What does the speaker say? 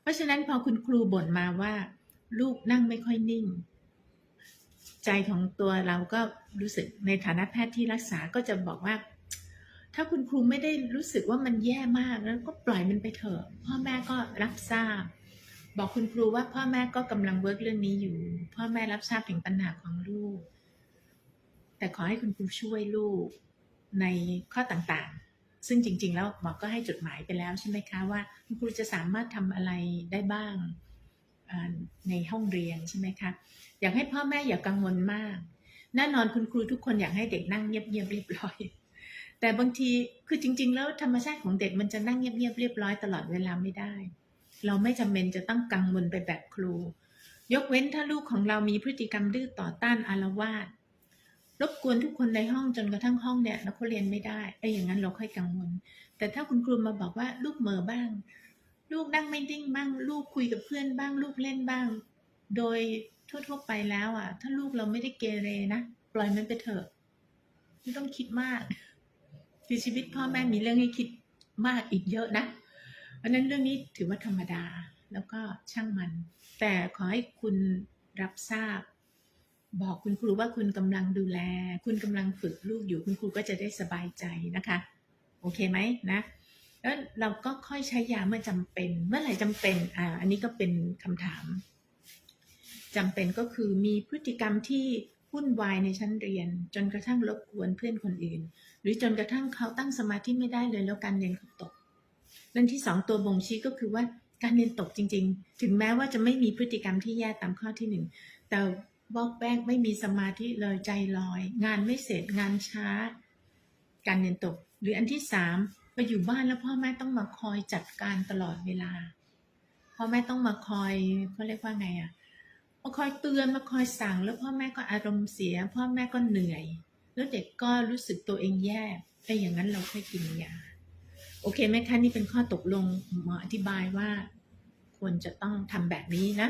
เพราะฉะนั้นพอคุณครูบ่นมาว่า ลูกนั่งไม่ค่อยนิ่ง ใจของตัวเราก็รู้สึกในฐานะแพทย์ที่รักษาก็จะบอกว่า ถ้าคุณครูไม่ได้รู้สึกว่ามันแย่มากแล้วก็ปล่อยมันไปเถอะ พ่อแม่ก็รับทราบ บอกคุณครูว่าพ่อแม่ก็กำลังเวิร์กเรื่องนี้อยู่ พ่อแม่รับทราบถึงปัญหาของลูก แต่ขอให้คุณครูช่วยลูกในข้อต่าง ซึ่งจริง ๆ แล้วหมอก็ให้จดหมายไปแล้วใช่ไหมคะว่าคุณครูจะสามารถทำอะไรได้บ้างในห้องเรียนใช่ไหมคะอยากให้พ่อแม่อย่ากังวลมากแน่นอนคุณครูทุกคนอยากให้เด็กนั่งเงียบๆเรียบร้อย แต่บางทีคือจริง ๆ แล้วธรรมชาติของเด็กมันจะนั่งเงียบๆเรียบร้อยตลอดเวลาไม่ได้ เราไม่จำเป็นจะต้องกังวลไปแบบครู ยกเว้นถ้าลูกของเรามีพฤติกรรมดื้อต่อต้านอารวาส รบกวนทุกคนในห้องจนกระทั่งห้องเนี่ยแล้วเรียนไม่ได้ไอ้อย่างนั้นเราค่อยกังวล แต่ถ้าคุณครูมาบอกว่าลูกเหม่อบ้าง ลูกนั่งไม่นิ่งบ้าง ลูกคุยกับเพื่อนบ้าง ลูกเล่นบ้าง โดยทั่วๆไปแล้วอะ ถ้าลูกเราไม่ได้เกเรนะปล่อยมันไปเถอะไม่ต้องคิดมากคือชีวิตพ่อแม่มีเรื่องให้คิดมากอีกเยอะนะเพราะนั้นเรื่องนี้ถือว่าธรรมดาแล้วก็ช่างมัน แต่ขอให้คุณรับทราบ บอกคุณครูว่าคุณกำลังดูแล คุณกำลังฝึกลูกอยู่คุณครูก็จะได้สบายใจนะคะ โอเคไหมนะ แล้วเราก็ค่อยใช้ยาเมื่อจำเป็น เมื่อไหร่จำเป็นอ่าอันนี้ก็เป็นคำถามจำเป็นก็คือมีพฤติกรรมที่วุ่นวายในชั้นเรียน จนกระทั่งรบกวนเพื่อนคนอื่น หรือจนกระทั่งเขาตั้งสมาธิไม่ได้เลยแล้วการเรียนเขาตกเรื่องที่สองตัวบ่งชี้ก็คือว่าการเรียนตกจริง ๆ ถึงแม้ว่าจะไม่มีพฤติกรรมที่แย่ตามข้อที่หนึ่งแต่ บอกแบกไม่มีสมาธิเลยใจลอย งานไม่เสร็จงานช้า การเรียนตก หรืออันที่สามไปอยู่บ้านแล้วพ่อแม่ต้องมาคอยจัดการตลอดเวลา พ่อแม่ต้องมาคอยเขาเรียกว่าไงอะ่ะมาคอยเตือนมาคอยสั่งแล้วพ่อแม่ก็อารมณ์เสีย พ่อแม่ก็เหนื่อย แล้วเด็กก็รู้สึกตัวเองแย่ไอ้อย่างนั้นเราค่อยกินยาโอเคไหมคะนี่เป็นข้อตกลงหมออธิบายว่า ควรจะต้องทำแบบนี้นะ